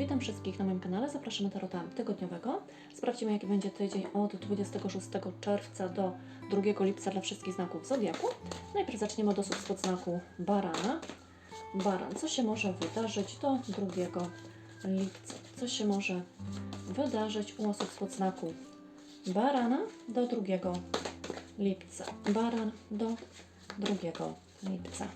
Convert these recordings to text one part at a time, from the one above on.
Witam wszystkich na moim kanale. Zapraszam na tarota tygodniowego. Sprawdzimy, jaki będzie tydzień od 26 czerwca do 2 lipca dla wszystkich znaków zodiaku. Najpierw zaczniemy od osób spod znaku barana. Baran, co się może wydarzyć do 2 lipca? Co się może wydarzyć u osób spod znaku barana do 2 lipca? Baran do 2 lipca.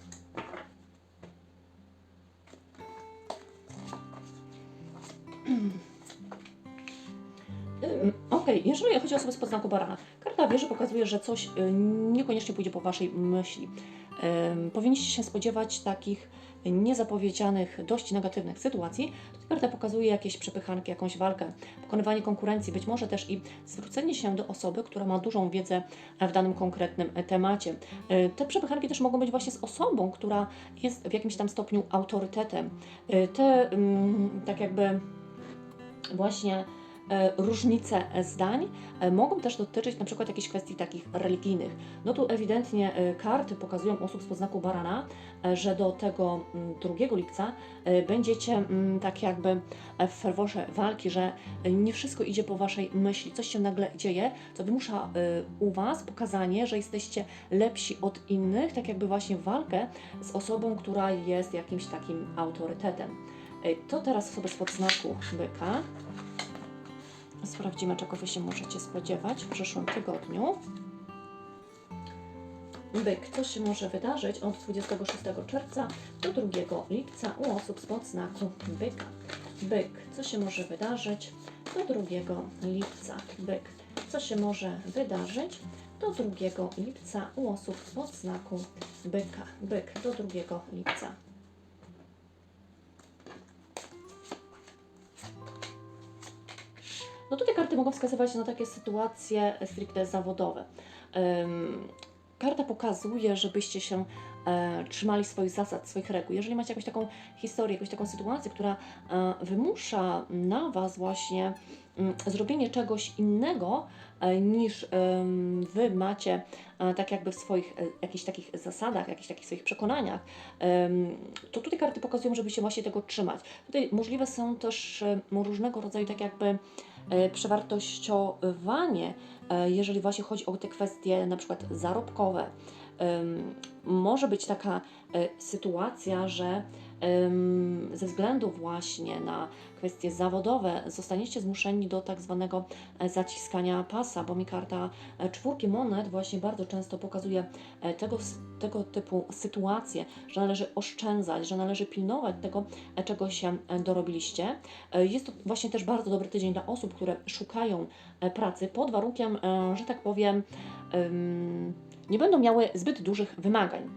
Okej, jeżeli chodzi o osoby spod znaku barana, karta wieży pokazuje, że coś y, niekoniecznie pójdzie po Waszej myśli. Powinniście się spodziewać takich niezapowiedzianych, dość negatywnych sytuacji. Tutaj karta pokazuje jakieś przepychanki, jakąś walkę, pokonywanie konkurencji, być może też i zwrócenie się do osoby, która ma dużą wiedzę w danym konkretnym e, temacie. Y, Te przepychanki też mogą być właśnie z osobą, która jest w jakimś tam stopniu autorytetem. Te tak jakby właśnie e, różnice zdań e, mogą też dotyczyć na przykład jakichś kwestii takich religijnych. No tu ewidentnie e, karty pokazują osób z poznaku barana, że do tego mm, 2 lipca e, będziecie mm, tak jakby w ferworze walki, że nie wszystko idzie po waszej myśli, coś się nagle dzieje, co wymusza u was pokazanie, że jesteście lepsi od innych, tak jakby właśnie walkę z osobą, która jest jakimś takim autorytetem. To teraz osoby spod znaku byka. Sprawdzimy, czego Wy się możecie spodziewać w przyszłym tygodniu. Byk, co się może wydarzyć od 26 czerwca do 2 lipca u osób spod znaku byka. Byk, co się może wydarzyć do 2 lipca. Byk, co się może wydarzyć do 2 lipca u osób spod znaku byka. Byk, do 2 lipca. No tutaj karty mogą wskazywać na takie sytuacje stricte zawodowe. Karta pokazuje, żebyście się e, trzymali swoich zasad, swoich reguł. Jeżeli macie jakąś taką historię, jakąś taką sytuację, która e, wymusza na Was właśnie mm, zrobienie czegoś innego e, niż Wy macie tak jakby w swoich e, jakichś takich zasadach, jakichś takich swoich przekonaniach, to tutaj karty pokazują, żeby się właśnie tego trzymać. Tutaj możliwe są też e, różnego rodzaju tak jakby e, przewartościowanie, e, jeżeli właśnie chodzi o te kwestie na przykład zarobkowe. Może być taka e, sytuacja, że ze względu właśnie na kwestie zawodowe zostaniecie zmuszeni do tak zwanego e, zaciskania pasa, bo mi karta e, czwórki monet właśnie bardzo często pokazuje e, tego, tego typu sytuacje, że należy oszczędzać, że należy pilnować tego, czego się dorobiliście. Jest to właśnie też bardzo dobry tydzień dla osób, które szukają pracy pod warunkiem, że tak powiem, em, nie będą miały zbyt dużych wymagań.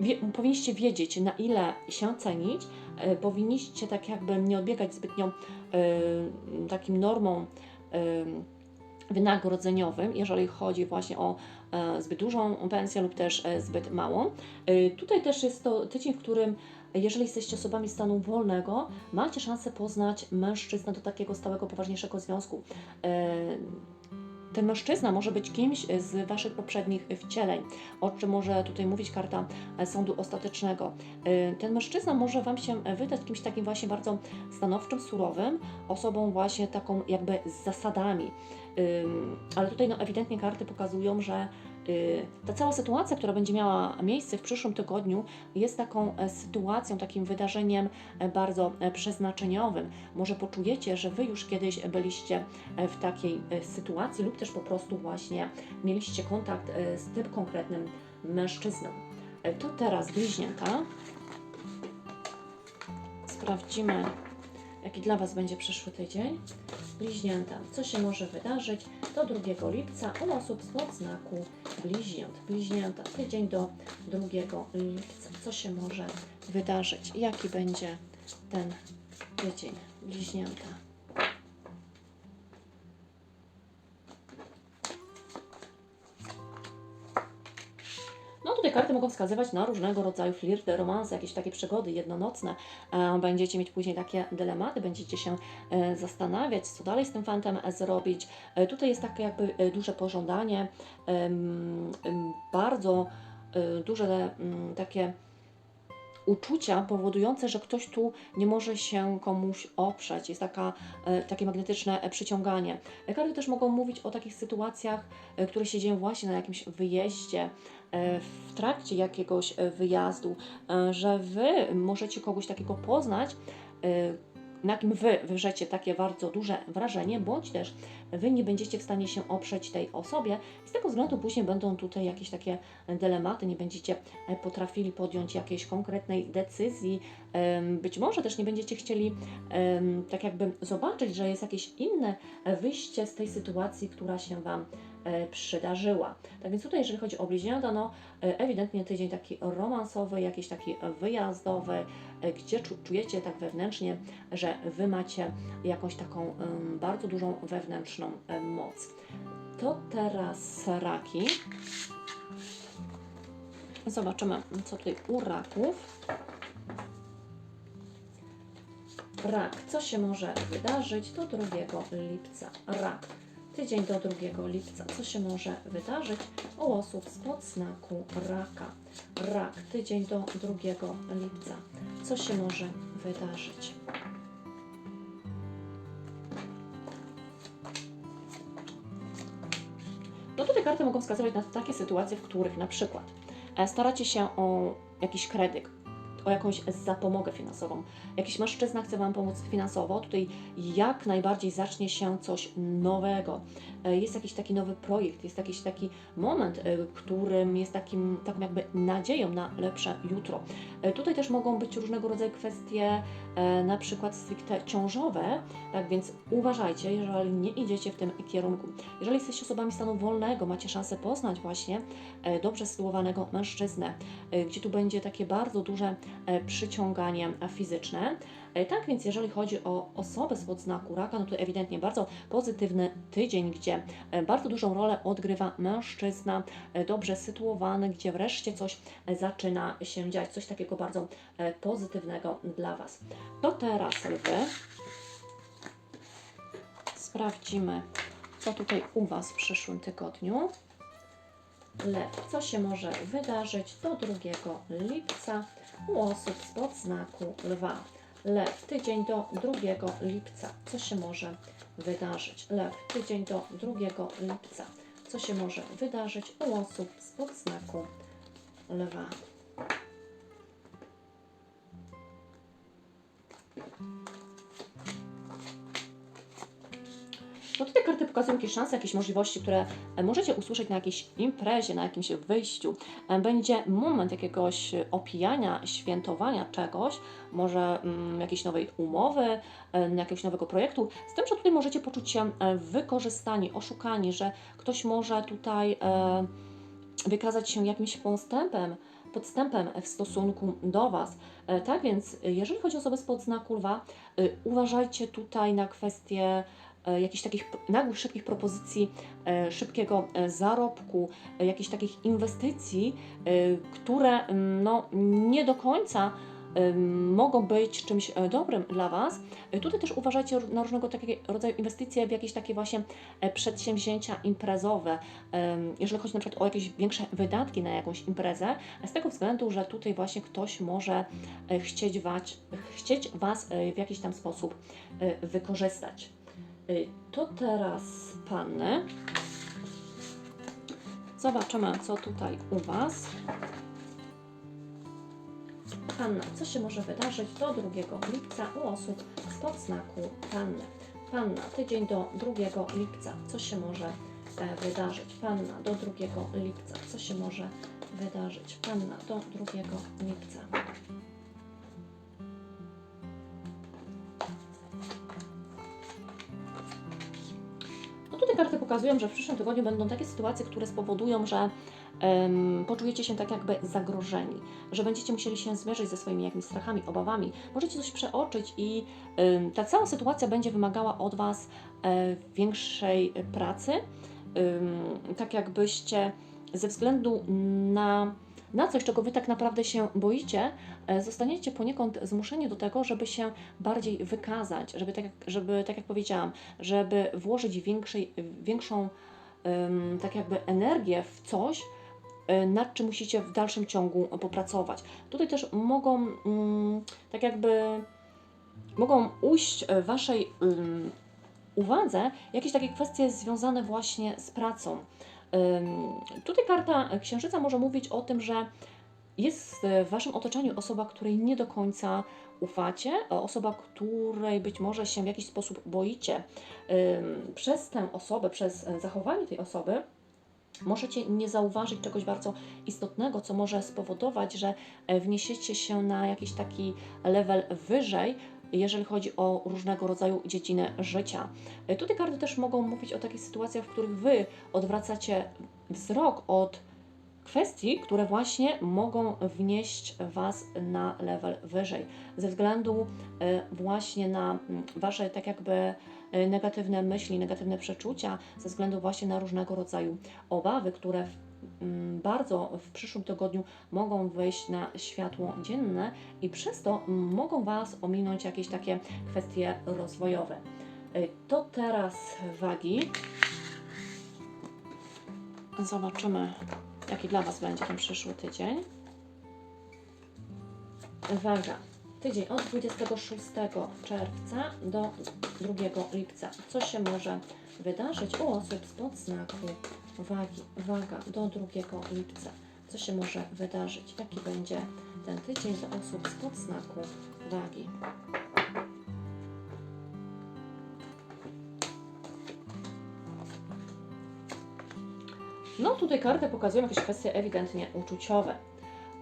Wie, powinniście wiedzieć, na ile się cenić, e, powinniście tak jakby nie odbiegać zbytnio e, takim normą e, wynagrodzeniowym, jeżeli chodzi właśnie o e, zbyt dużą pensję lub też zbyt małą. Tutaj też jest to tydzień, w którym jeżeli jesteście osobami stanu wolnego, macie szansę poznać mężczyznę do takiego stałego, poważniejszego związku. Ten mężczyzna może być kimś z Waszych poprzednich wcieleń, o czym może tutaj mówić karta e, sądu ostatecznego. E, Ten mężczyzna może Wam się wydać kimś takim właśnie bardzo stanowczym, surowym, osobą właśnie taką jakby z zasadami. Ale tutaj no, ewidentnie karty pokazują, że ta cała sytuacja, która będzie miała miejsce w przyszłym tygodniu, jest taką e, sytuacją, takim wydarzeniem e, bardzo e, przeznaczeniowym. Może poczujecie, że Wy już kiedyś byliście w takiej sytuacji, lub też po prostu właśnie mieliście kontakt z tym konkretnym mężczyzną. To teraz bliźnięta. Sprawdzimy, jaki dla Was będzie przyszły tydzień. Bliźnięta, co się może wydarzyć do 2 lipca u osób spod znaku bliźniąt. Bliźnięta, tydzień do 2 lipca. Co się może wydarzyć? Jaki będzie ten tydzień? Bliźnięta. Tutaj karty mogą wskazywać na różnego rodzaju flirty, romanse, jakieś takie przygody jednonocne. E, Będziecie mieć później takie dylematy, będziecie się e, zastanawiać, co dalej z tym fantem e, zrobić. Tutaj jest takie jakby duże pożądanie, bardzo duże mm, takie uczucia powodujące, że ktoś tu nie może się komuś oprzeć. Jest taka, e, takie magnetyczne e, przyciąganie. Karty też mogą mówić o takich sytuacjach, e, które się dzieją właśnie na jakimś wyjeździe, w trakcie jakiegoś wyjazdu, że Wy możecie kogoś takiego poznać, na kim Wy wywrzecie takie bardzo duże wrażenie, bądź też Wy nie będziecie w stanie się oprzeć tej osobie. Z tego względu później będą tutaj jakieś takie dylematy, nie będziecie e, potrafili podjąć jakiejś konkretnej decyzji. Być może też nie będziecie chcieli tak jakby zobaczyć, że jest jakieś inne e, wyjście z tej sytuacji, która się Wam e, przydarzyła. Tak więc tutaj, jeżeli chodzi o bliźnięta, no e, ewidentnie tydzień taki romansowy, jakiś taki wyjazdowy, e, gdzie czu, czujecie tak wewnętrznie, że Wy macie jakąś taką bardzo dużą wewnętrzną moc. To teraz raki. Zobaczymy, co tutaj u raków. Rak, co się może wydarzyć do 2 lipca? Rak, tydzień do 2 lipca, co się może wydarzyć u osób spod znaku raka? Rak, tydzień do 2 lipca, co się może wydarzyć? No tutaj karty mogą wskazywać na takie sytuacje, w których na przykład e, staracie się o jakiś kredyt, o jakąś zapomogę finansową. Jakiś mężczyzna chce Wam pomóc finansowo, tutaj jak najbardziej zacznie się coś nowego. E, Jest jakiś taki nowy projekt, jest jakiś taki moment, e, którym jest takim, taką jakby nadzieją na lepsze jutro. E, Tutaj też mogą być różnego rodzaju kwestie, na przykład stricte ciążowe, tak więc uważajcie, jeżeli nie idziecie w tym kierunku. Jeżeli jesteście osobami stanu wolnego, macie szansę poznać właśnie dobrze sytuowanego mężczyznę, gdzie tu będzie takie bardzo duże przyciąganie e, fizyczne. E, Tak więc jeżeli chodzi o osobę spod znaku raka, no to ewidentnie bardzo pozytywny tydzień, gdzie e, bardzo dużą rolę odgrywa mężczyzna, dobrze sytuowany, gdzie wreszcie coś zaczyna się dziać, coś takiego bardzo pozytywnego dla Was. To teraz lwy. Sprawdzimy, co tutaj u Was w przyszłym tygodniu. Lew, co się może wydarzyć do 2 lipca u osób spod znaku lwa. Lew, tydzień do 2 lipca, co się może wydarzyć? Lew, tydzień do 2 lipca, co się może wydarzyć u osób spod znaku lwa. Karty pokazują jakieś szanse, jakieś możliwości, które e, możecie usłyszeć na jakiejś imprezie, na jakimś wyjściu. E, Będzie moment jakiegoś opijania, świętowania czegoś, może mm, jakiejś nowej umowy, e, jakiegoś nowego projektu. Z tym, że tutaj możecie poczuć się wykorzystani, oszukani, że ktoś może tutaj wykazać się jakimś postępem, podstępem w stosunku do Was. Tak więc, jeżeli chodzi o osobę spod znaku lwa, uważajcie tutaj na kwestie jakichś takich nagłych, szybkich propozycji, e, szybkiego e, zarobku, e, jakichś takich inwestycji, e, które mm, no, nie do końca mogą być czymś e, dobrym dla Was. E, Tutaj też uważajcie na różnego rodzaju inwestycje w jakieś takie właśnie e, przedsięwzięcia imprezowe, jeżeli chodzi na przykład o jakieś większe wydatki na jakąś imprezę, z tego względu, że tutaj właśnie ktoś może e, chcieć, wać, chcieć Was e, w jakiś tam sposób e, wykorzystać. E, To teraz panny. Zobaczymy, co tutaj u Was. Panna, co się może wydarzyć do 2 lipca u osób spod znaku Panny? Panna, tydzień do 2 lipca, co się może e, wydarzyć? Panna, do 2 lipca, co się może wydarzyć? Panna, do 2 lipca. Pokazują, że w przyszłym tygodniu będą takie sytuacje, które spowodują, że em, poczujecie się tak jakby zagrożeni, że będziecie musieli się zmierzyć ze swoimi jakimiś strachami, obawami. Możecie coś przeoczyć i em, ta cała sytuacja będzie wymagała od Was e, większej pracy, em, tak jakbyście ze względu na, na coś, czego Wy tak naprawdę się boicie, e, zostaniecie poniekąd zmuszeni do tego, żeby się bardziej wykazać, żeby tak żeby, tak jak powiedziałam, żeby włożyć większej, większą tak jakby energię w coś, e, nad czym musicie w dalszym ciągu popracować. Tutaj też mogą mm, tak jakby mogą ujść Waszej uwadze jakieś takie kwestie związane właśnie z pracą. Tutaj karta Księżyca może mówić o tym, że jest w Waszym otoczeniu osoba, której nie do końca ufacie, osoba, której być może się w jakiś sposób boicie. Przez tę osobę, przez zachowanie tej osoby, możecie nie zauważyć czegoś bardzo istotnego, co może spowodować, że e, wniesiecie się na jakiś taki level wyżej, jeżeli chodzi o różnego rodzaju dziedziny życia. E, Tutaj karty też mogą mówić o takich sytuacjach, w których Wy odwracacie wzrok od kwestii, które właśnie mogą wnieść Was na level wyżej, ze względu e, właśnie na Wasze tak jakby e, negatywne myśli, negatywne przeczucia, ze względu właśnie na różnego rodzaju obawy, które bardzo w przyszłym tygodniu mogą wyjść na światło dzienne i przez to mm, mogą Was ominąć jakieś takie kwestie rozwojowe. E, To teraz wagi. Zobaczymy, jaki dla Was będzie ten przyszły tydzień. Waga. Tydzień od 26 czerwca do 2 lipca. Co się może wydarzyć u osób spod znaku wagi? Waga do 2 lipca. Co się może wydarzyć? Jaki będzie ten tydzień dla osób spod znaku wagi? No tutaj karty pokazują jakieś kwestie ewidentnie uczuciowe.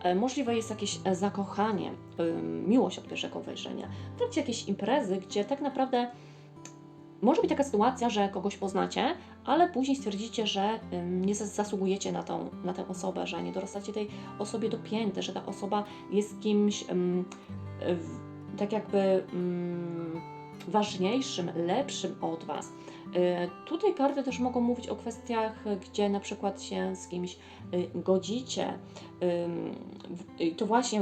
E, Możliwe jest jakieś e, zakochanie, miłość od pierwszego wejrzenia. W trakcie jakiejś imprezy, gdzie tak naprawdę może być taka sytuacja, że kogoś poznacie, ale później stwierdzicie, że nie zas- zasługujecie na, tą, na tę osobę, że nie dorastacie tej osobie do pięty, że ta osoba jest kimś tak jakby ym, ważniejszym, lepszym od Was. Y, Tutaj karty też mogą mówić o kwestiach, gdzie na przykład się z kimś y, godzicie. I to właśnie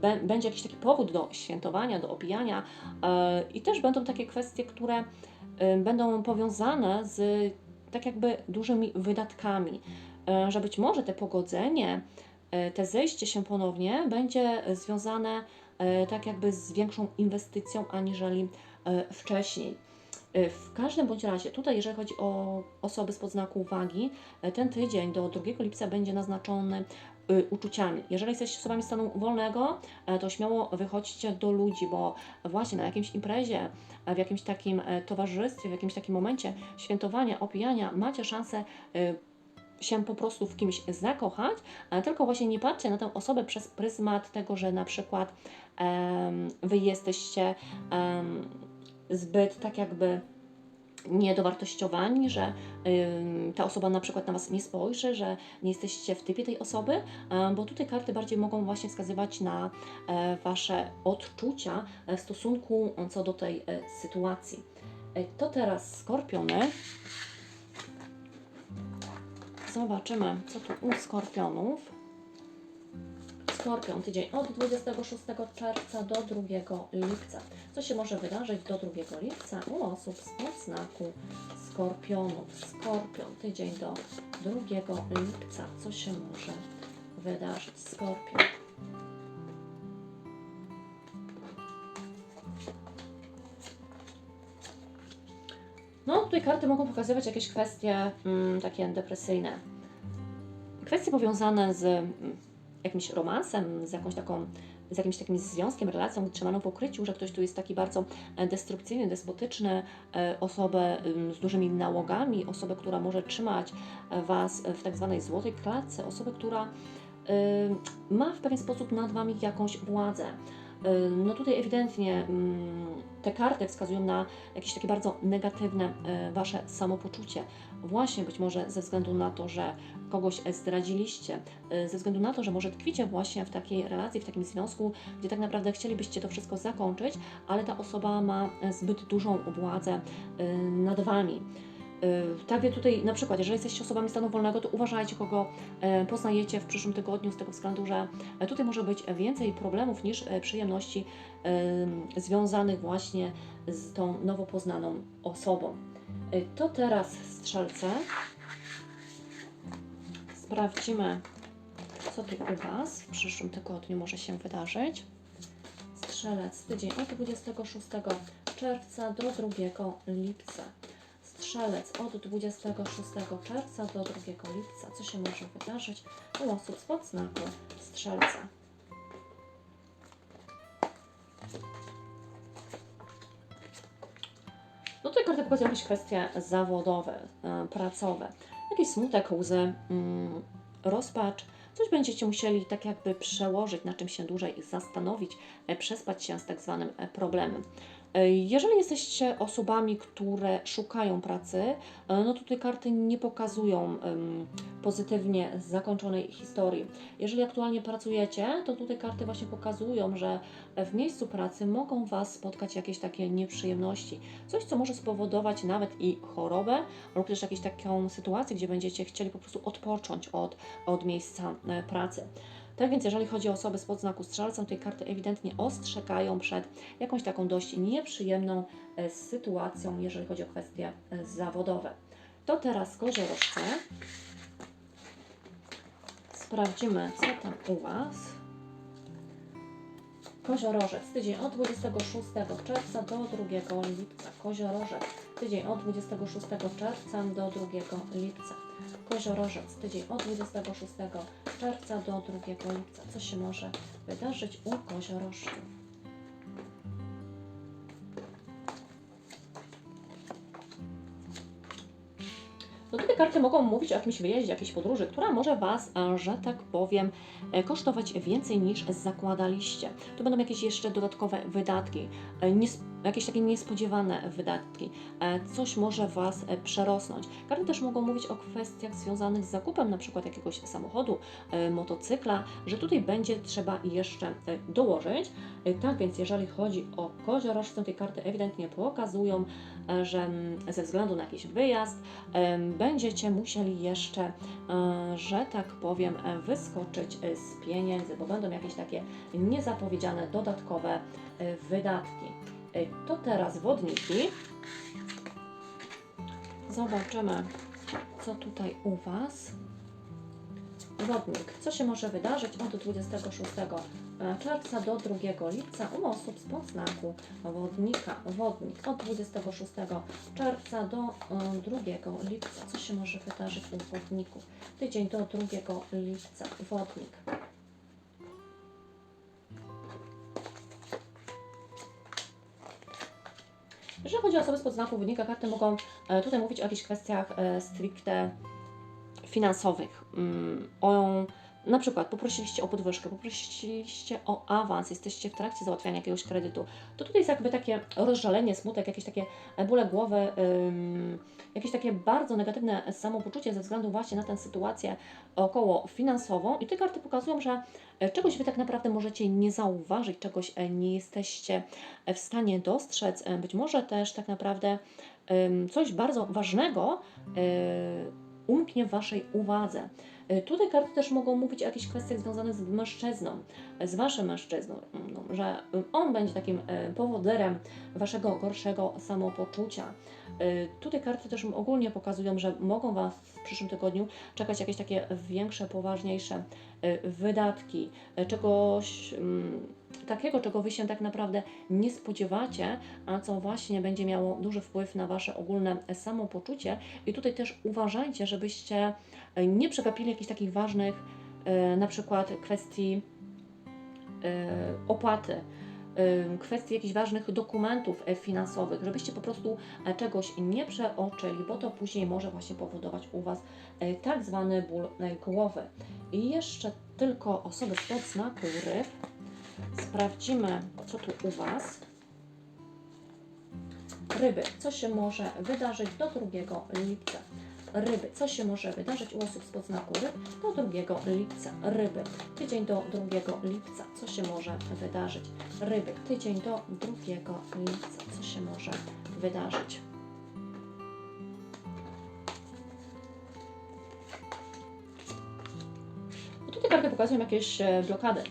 bę- będzie jakiś taki powód do świętowania, do opijania. I też będą takie kwestie, które będą powiązane z tak jakby dużymi wydatkami. Y, Że być może te pogodzenie, y, te zejście się ponownie będzie związane y, tak jakby z większą inwestycją aniżeli y, wcześniej. Y, W każdym bądź razie, tutaj jeżeli chodzi o osoby spod znaku uwagi, y, ten tydzień do 2 lipca będzie naznaczony y, uczuciami. Jeżeli jesteście osobami stanu wolnego, e, to śmiało wychodźcie do ludzi, bo właśnie na jakimś imprezie, e, w jakimś takim e, towarzystwie, w jakimś takim momencie świętowania, opijania macie szansę y, się po prostu w kimś zakochać, tylko właśnie nie patrzcie na tę osobę przez pryzmat tego, że na przykład em, wy jesteście em, zbyt tak jakby niedowartościowani, że ta osoba na przykład na Was nie spojrzy, że nie jesteście w typie tej osoby, bo tutaj karty bardziej mogą właśnie wskazywać na e, Wasze odczucia e, w stosunku co do tej e, sytuacji. E, To teraz skorpiony. Zobaczymy, co tu u skorpionów. Skorpion, tydzień od 26 czerwca do 2 lipca. Co się może wydarzyć do 2 lipca u osób spod znaku Skorpionów? Skorpion, tydzień do 2 lipca. Co się może wydarzyć? Skorpion. No, tutaj karty mogą pokazywać jakieś kwestie mm, takie depresyjne. Kwestie powiązane z mm, jakimś romansem, z jakąś taką, z jakimś takim związkiem, relacją trzymaną w ukryciu, że ktoś tu jest taki bardzo e, destrukcyjny, despotyczny, e, osobę z dużymi nałogami, osobę, która może trzymać e, Was w tak zwanej złotej klatce, osobę, która ma w pewien sposób nad Wami jakąś władzę. No tutaj ewidentnie te karty wskazują na jakieś takie bardzo negatywne Wasze samopoczucie. Właśnie być może ze względu na to, że kogoś zdradziliście, y, ze względu na to, że może tkwicie właśnie w takiej relacji, w takim związku, gdzie tak naprawdę chcielibyście to wszystko zakończyć, ale ta osoba ma zbyt dużą władzę y, nad Wami. Y, Tak więc tutaj na przykład, jeżeli jesteście osobami stanu wolnego, to uważajcie, kogo e, poznajecie w przyszłym tygodniu, z tego względu, że e, tutaj może być więcej problemów niż e, przyjemności związanych właśnie z tą nowo poznaną osobą. To teraz strzelce. Sprawdzimy, co tu u Was w przyszłym tygodniu może się wydarzyć. Strzelec, tydzień od 26 czerwca do 2 lipca. Strzelec od 26 czerwca do 2 lipca. Co się może wydarzyć u osób z podznaku Strzelca? No tutaj karty pokazują jakieś kwestie zawodowe, e, pracowe. Jakiś smutek, łzy, mm, rozpacz. Coś będziecie musieli tak jakby przełożyć, na czym się dłużej zastanowić, e, przespać się z tak zwanym e, problemem. Jeżeli jesteście osobami, które szukają pracy, e, no tutaj karty nie pokazują pozytywnie zakończonej historii. Jeżeli aktualnie pracujecie, to tutaj karty właśnie pokazują, że w miejscu pracy mogą Was spotkać jakieś takie nieprzyjemności. Coś, co może spowodować nawet i chorobę, lub też jakąś taką sytuację, gdzie będziecie chcieli po prostu odpocząć od, od miejsca e, pracy. Tak więc, jeżeli chodzi o osoby z podznaku strzelca, tutaj karty ewidentnie ostrzegają przed jakąś taką dość nieprzyjemną e, sytuacją, jeżeli chodzi o kwestie e, zawodowe. To teraz koziorożce. Sprawdzimy, co tam u Was. Koziorożec, tydzień od 26 czerwca do 2 lipca. Koziorożec, tydzień od 26 czerwca do 2 lipca. Koziorożec, tydzień od 26 czerwca do 2 lipca. Co się może wydarzyć u koziorożców? No tutaj karty mogą mówić o jakimś wyjeździe, jakiejś podróży, która może Was, e, że tak powiem, e, kosztować więcej niż zakładaliście. To będą jakieś jeszcze dodatkowe wydatki, e, jakieś takie niespodziewane wydatki. Coś może Was przerosnąć. Karty też mogą mówić o kwestiach związanych z zakupem na przykład jakiegoś samochodu, motocykla, że tutaj będzie trzeba jeszcze dołożyć. Tak więc jeżeli chodzi o koziorożcę, tej karty ewidentnie pokazują, że mm, ze względu na jakiś wyjazd będziecie musieli jeszcze, e, że tak powiem, e, wyskoczyć e, z pieniędzy, bo będą jakieś takie niezapowiedziane dodatkowe e, wydatki. E, To teraz wodniki. Zobaczymy, co tutaj u Was. Wodnik. Co się może wydarzyć od 26 czerwca do 2 lipca u osób z podznaku wodnika? Wodnik od 26 czerwca do e, 2 lipca. Co się może wydarzyć u wodników? Tydzień do 2 lipca. Wodnik. Jeżeli chodzi o osoby z podznaku wodnika, karty mogą e, tutaj mówić o jakichś kwestiach e, stricte finansowych. Mm, O, na przykład poprosiliście o podwyżkę, poprosiliście o awans, jesteście w trakcie załatwiania jakiegoś kredytu. To tutaj jest jakby takie rozżalenie, smutek, jakieś takie bóle głowy, jakieś takie bardzo negatywne samopoczucie ze względu właśnie na tę sytuację około finansową. I te karty pokazują, że e, czegoś Wy tak naprawdę możecie nie zauważyć, czegoś e, nie jesteście w stanie dostrzec. E, Być może też tak naprawdę coś bardzo ważnego e, umknie Waszej uwadze. E, Tutaj karty też mogą mówić o jakichś kwestiach związanych z mężczyzną, z Waszym mężczyzną, no, że on będzie takim e, powoderem Waszego gorszego samopoczucia. E, Tutaj karty też ogólnie pokazują, że mogą Was w przyszłym tygodniu czekać jakieś takie większe, poważniejsze wydatki, czegoś mm, takiego, czego Wy się tak naprawdę nie spodziewacie, a co właśnie będzie miało duży wpływ na Wasze ogólne samopoczucie. I tutaj też uważajcie, żebyście nie przegapili jakichś takich ważnych, e, na przykład kwestii e, opłaty, e, kwestii jakichś ważnych dokumentów finansowych, żebyście po prostu czegoś nie przeoczyli, bo to później może właśnie powodować u Was tak zwany ból głowy. I jeszcze tylko osoby spod znaku ryb. Sprawdzimy, co tu u Was. Ryby, co się może wydarzyć do 2 lipca? Ryby, co się może wydarzyć u osób spod znaku ryb do 2 lipca? Ryby, tydzień do 2 lipca, co się może wydarzyć? Ryby, tydzień do 2 lipca, co się może wydarzyć? No tutaj karty pokazują jakieś e, blokady.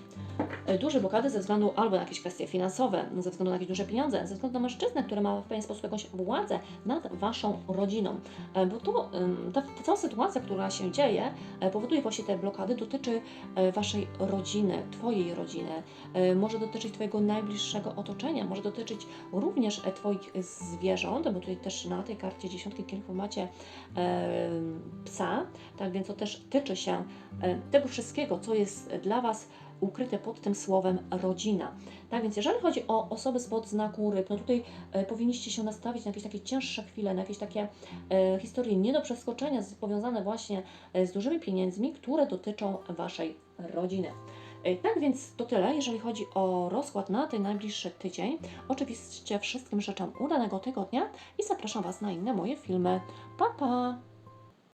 E, duże blokady ze względu albo na jakieś kwestie finansowe, ze względu na jakieś duże pieniądze, ze względu na mężczyznę, który ma w pewien sposób jakąś władzę nad Waszą rodziną. E, Bo to, ta, ta cała sytuacja, która się dzieje, e, powoduje właśnie te blokady, dotyczy Waszej rodziny, Twojej rodziny, może dotyczyć Twojego najbliższego otoczenia, może dotyczyć również Twoich zwierząt, bo tutaj też na tej karcie dziesiątki kielichów macie psa, tak więc to też tyczy się tego wszystkiego, co jest dla Was ukryte pod tym słowem rodzina. Tak więc jeżeli chodzi o osoby spod znaku ryb, no tutaj e, powinniście się nastawić na jakieś takie cięższe chwile, na jakieś takie e, historie nie do przeskoczenia, powiązane właśnie e, z dużymi pieniędzmi, które dotyczą Waszej rodziny. Tak więc to tyle, jeżeli chodzi o rozkład na ten najbliższy tydzień. Oczywiście wszystkim życzę udanego tygodnia i zapraszam Was na inne moje filmy. Pa, pa!